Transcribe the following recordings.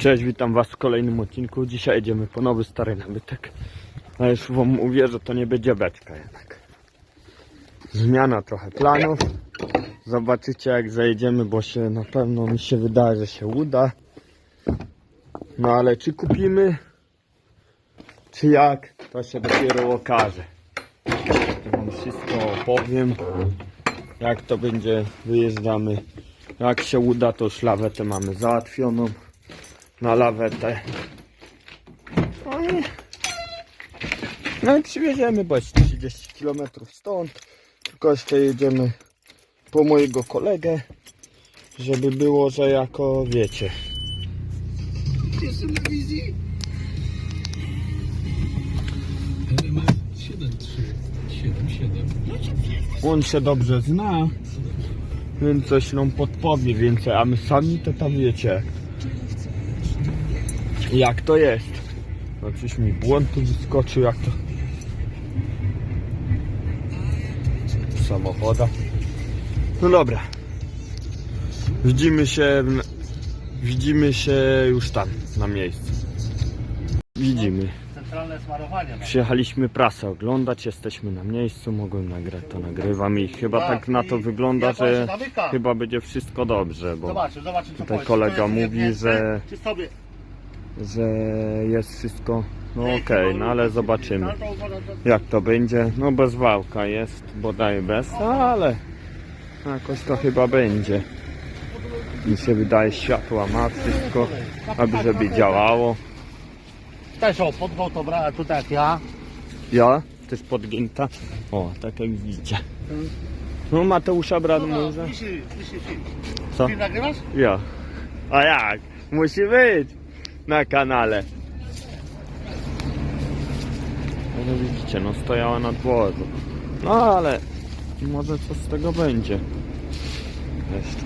Cześć, witam was w kolejnym odcinku. Dzisiaj jedziemy po nowy stary nabytek. A już wam mówię, że to nie będzie beczka jednak. Zmiana trochę planów. Zobaczycie jak zajedziemy, bo się na pewno mi się wydaje, że się uda. No ale czy kupimy, czy jak, to się dopiero okaże. To wam wszystko opowiem. Jak to będzie, wyjeżdżamy. Jak się uda, to już lawetę mamy załatwioną na lawetę. No i, no i przywieziemy, bo jest 30 km stąd. Tylko jeszcze jedziemy po mojego kolegę, żeby było, że jako wiecie. Jestem na wizji. Ma 7, 3, 7, 7. On się dobrze zna, więc coś nam podpowie więcej, a my sami to tam wiecie. Jak to jest? No przecież mi błąd tu wyskoczył, jak to... W samochodach. No dobra. Widzimy się... Widzimy się już tam, na miejscu. Widzimy. Centralne smarowanie. ma. Przyjechaliśmy prasę oglądać, jesteśmy na miejscu, mogłem nagrać, to nagrywam i chyba tak na to wygląda, że chyba będzie wszystko dobrze, bo tutaj kolega mówi, że- Czy sobie... że jest wszystko no Ej, okej, chyba no ale zobaczymy jak to będzie. No bez wałka jest, bodaj bez, ale jakoś to chyba będzie. Mi się wydaje światła ma wszystko, aby żeby działało. Też o, podwał to brałem tutaj jak ja. Ja też podgięta. O, tak jak widzicie. No Mateusza wisi film. Co? Nagrywasz? Ja. A jak? Musi być na kanale. No widzicie, no stojała na dworzu. No ale może co z tego będzie. Jeszcze.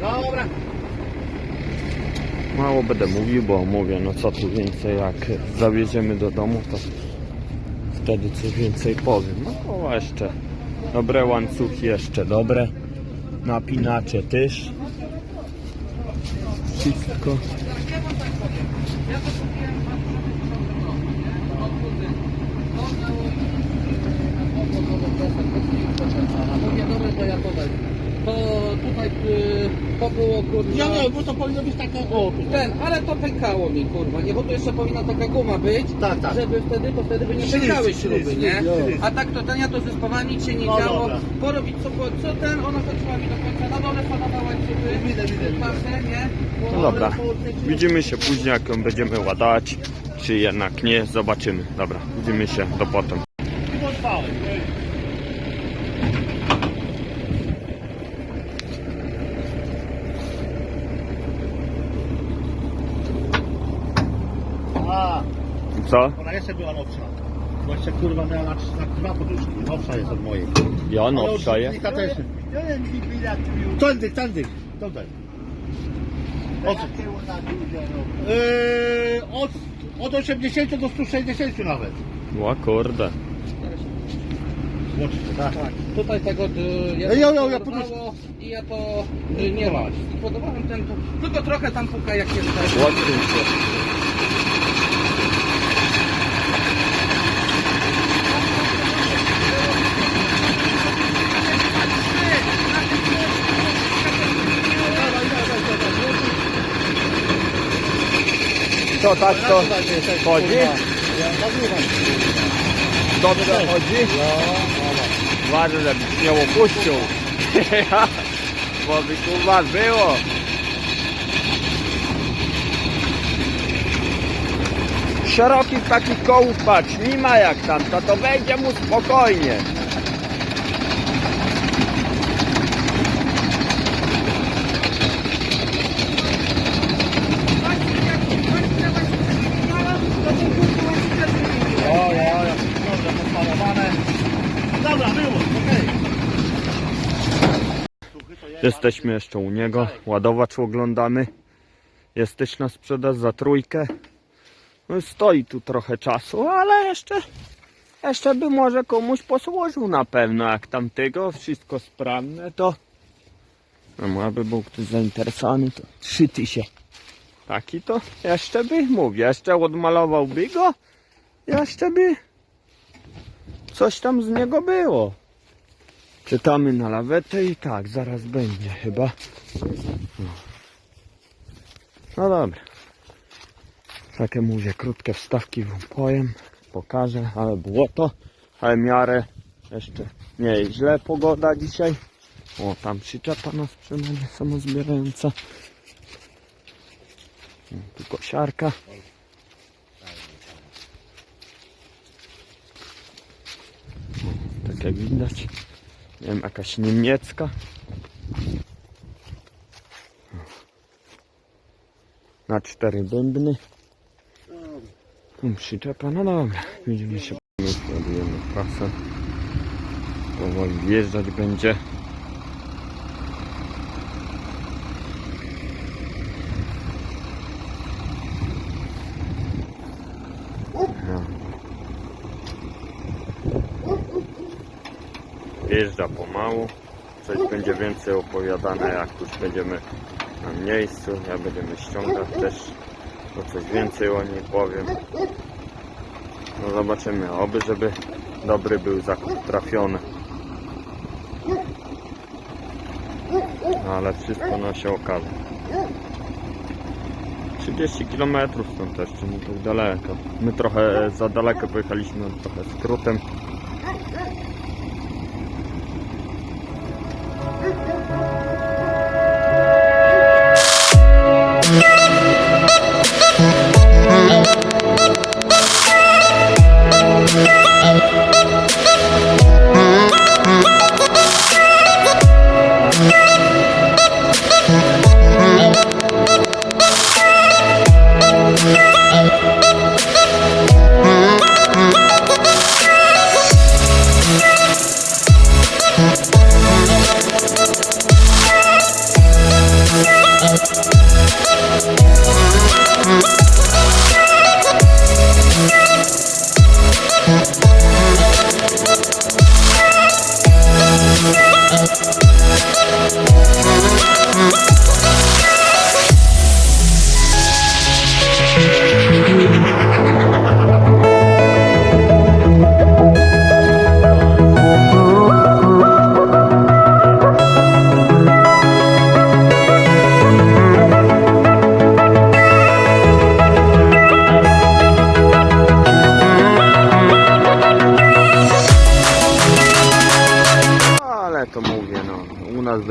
Dobra. Mało będę mówił, bo mówię, no co tu więcej, jak zawieziemy do domu, to wtedy coś więcej powiem. No o, jeszcze dobre łańcuchy, jeszcze dobre. Napinacze też. Wszystko. Mówię, dobra, to ja podaj. To tutaj y, było kurwa. Ja nie, bo to powinno być takie... O. Ten, ale to pękało mi kurwa, nie? Bo tu jeszcze powinna taka guma być, Tak, tak. żeby wtedy, to wtedy by nie Ślizg, pękały ślizg, śruby, nie? ślizg. A tak to ten, ja to ze spawami nic się nie No działo. dobra. Porobić co, po- co ten, ona chodziła mi do końca, na dole spadała łańcuchy. Widzę, widzę. Pasę, nie? Bo No dobra, widzimy się później, jak ją będziemy ładować, czy jednak nie, zobaczymy. Dobra, widzimy się do potem. A, Co? ona jeszcze była nowsza. Bo jeszcze kurwa miała na, na dwa poduszki. Nowsza jest od mojej. Ja no, silnika też. Tędy, tędy. Tutaj. Od, yy, od, od 80 do 160 nawet. O kurde. Łącznie, tak? Tutaj tego y, ja Ej, jo, jo, ja porwało i ja to y, nie ma. Podobałem ten, to, tylko trochę tam puka jak jest tak. Ładnie się. Co tak to chodzi? Dobrze chodzi? Ważne, żebyś nie opuścił. Bo by kurwa było. Szerokich takich kołów patrz, nie ma jak tam, to to wejdzie mu spokojnie. O, ja, ja. Dobrze posmarowane. Dobra, było, okej. Jesteśmy jeszcze u niego, ładowacz oglądamy. Jest też na sprzedaż za trójkę. No stoi tu trochę czasu, ale jeszcze jeszcze by może komuś posłużył na pewno, jak tamtego wszystko sprawne, to no aby był ktoś zainteresowany, to 3000. Taki to jeszcze by, mówię, jeszcze odmalowałby go, jeszcze by coś tam z niego było. Czytamy na lawetę i tak, zaraz będzie chyba. No, no dobra. Takie mówię, krótkie wstawki wam powiem, pokażę, ale błoto, ale miarę jeszcze nie jest źle pogoda dzisiaj. O, tam przyczepa nas przynajmniej samozbierająca. Tu kosiarka. Jak widać. Nie wiem, jakaś niemiecka. Na cztery bębny. Przyczepa, no dobra. Widzimy się. Ładujemy prasę. Powoli wjeżdżać będzie. Wjeżdża pomału. Coś będzie więcej opowiadane, jak już będziemy na miejscu. Ja będziemy ściągać też, to coś więcej o niej powiem. No zobaczymy, oby żeby dobry był zakup trafiony. No, ale wszystko no się okaże. 30 km stąd też, czy nie tak daleko. My trochę za daleko pojechaliśmy, trochę skrótem.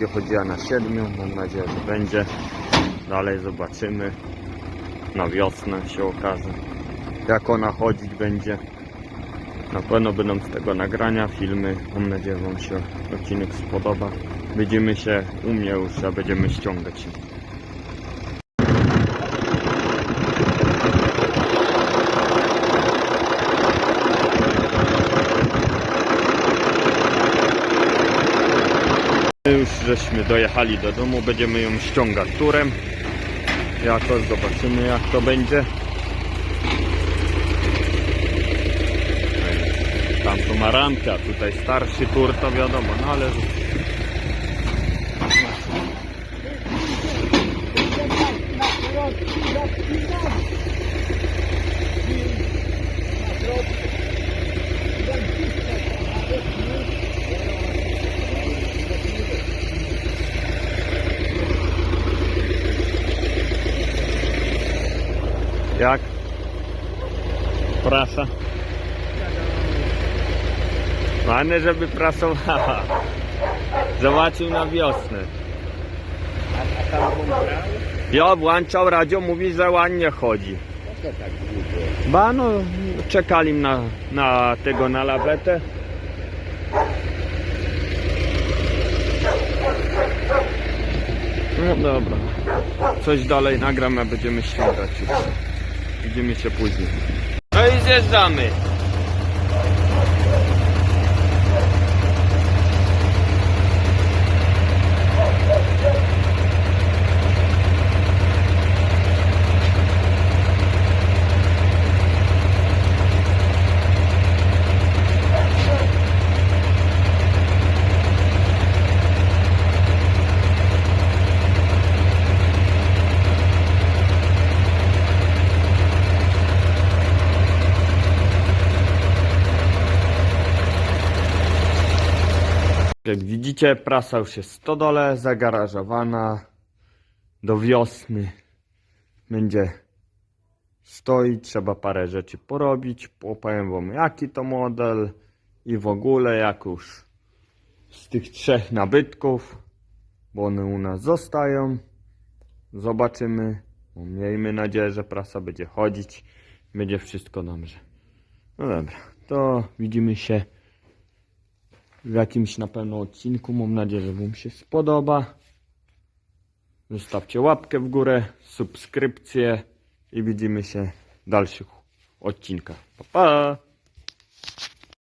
Będzie chodziła na siedmiu, mam nadzieję, że będzie. Dalej zobaczymy. Na wiosnę się okaże, jak ona chodzić będzie. Na pewno będą z tego nagrania, filmy. Mam nadzieję, że Wam się odcinek spodoba. Widzimy się u mnie już, a będziemy ściągać. Już żeśmy dojechali do domu, będziemy ją ściągać turem. Jakoś zobaczymy jak to będzie. Tam to ma tutaj starszy tur to wiadomo, no ale... Jak? Prasa? Fajne, żeby prasowała. Zobaczył na wiosnę. Ja włączał radio, mówi, że ładnie chodzi. Ba no, czekali na, na tego na lawetę. No dobra. Coś dalej nagram, a będziemy ściągać już. Widzimy się później. No i. jak widzicie, prasa już jest w stodole, zagarażowana. Do wiosny będzie stoi, trzeba parę rzeczy porobić. Opowiem wam jaki to model i w ogóle jak już z tych trzech nabytków, bo one u nas zostają. Zobaczymy. Bo Miejmy nadzieję, że prasa będzie chodzić. Będzie wszystko dobrze. No dobra, to widzimy się w jakimś na pewno odcinku. Mam nadzieję, że Wam się spodoba. Zostawcie łapkę w górę, subskrypcję i widzimy się w dalszych odcinkach. Pa, pa!